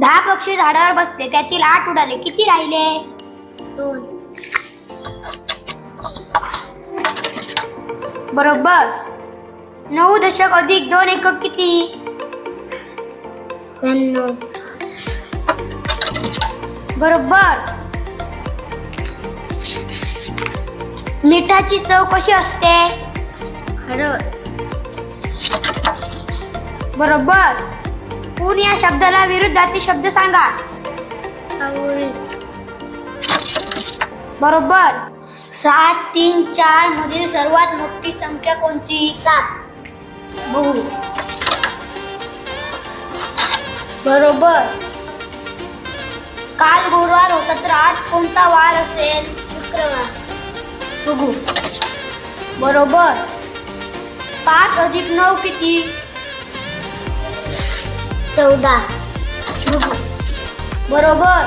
दहा पक्षी झाडावर बसले त्यातील आठ उडाले. किती राहिले? दोन. बरोबर. नऊ दशक अधिक दोन एकक किती? बरोबर. मिठाची चव कशी असते? बरोबर. ऊन या शब्दाला विरुद्धार्थी शब्द सांगा? बरोबर. सात तीन चार मधील सर्वात मोठी संख्या कोणती? सात. बहु. बरोबर. काल गुरुवार होता तर आज कोणता वार असेल? शुक्रवार. बघू. बरोबर. पाच अधिक नऊ किती? चौदा बघू बरोबर